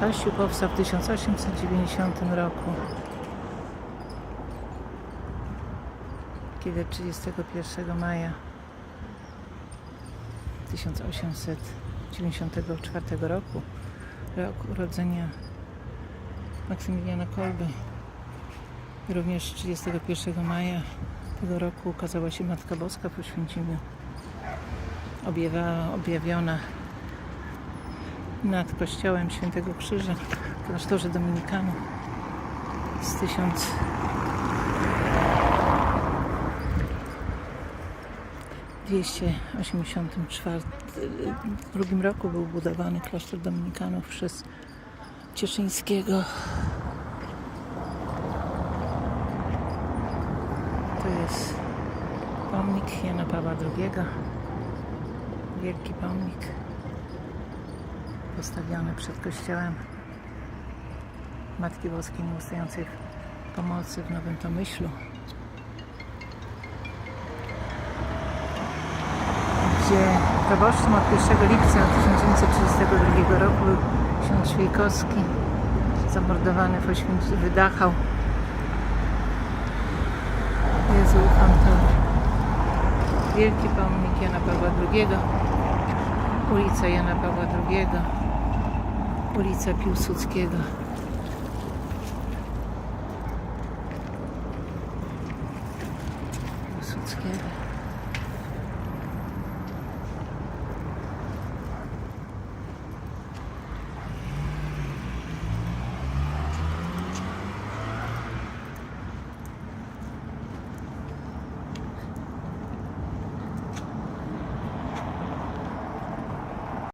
Kościół powstał w 1890 roku. Kiedy 31 maja 1894 roku, rok urodzenia Maksymiliana Kolby. Również 31 maja tego roku ukazała się Matka Boska po Święcimiu. Objawiała, objawiona nad kościołem Świętego Krzyża w klasztorze Dominikanów z 1000 284 roku był budowany klasztor Dominikanów przez Cieszyńskiego. To jest pomnik Jana Pawła II. Wielki pomnik postawiony przed kościołem Matki Boskiej Nieustającej Pomocy w Nowym Tomyślu. gdzie proboszczem od 1 lipca 1932 roku był ksiądz Świejkowski, zamordowany w Oświęcimiu, wydachał. Jezu, ufam. Wielki pomnik Jana Pawła II, ulica Jana Pawła II, ulica Piłsudskiego. Piłsudskiego.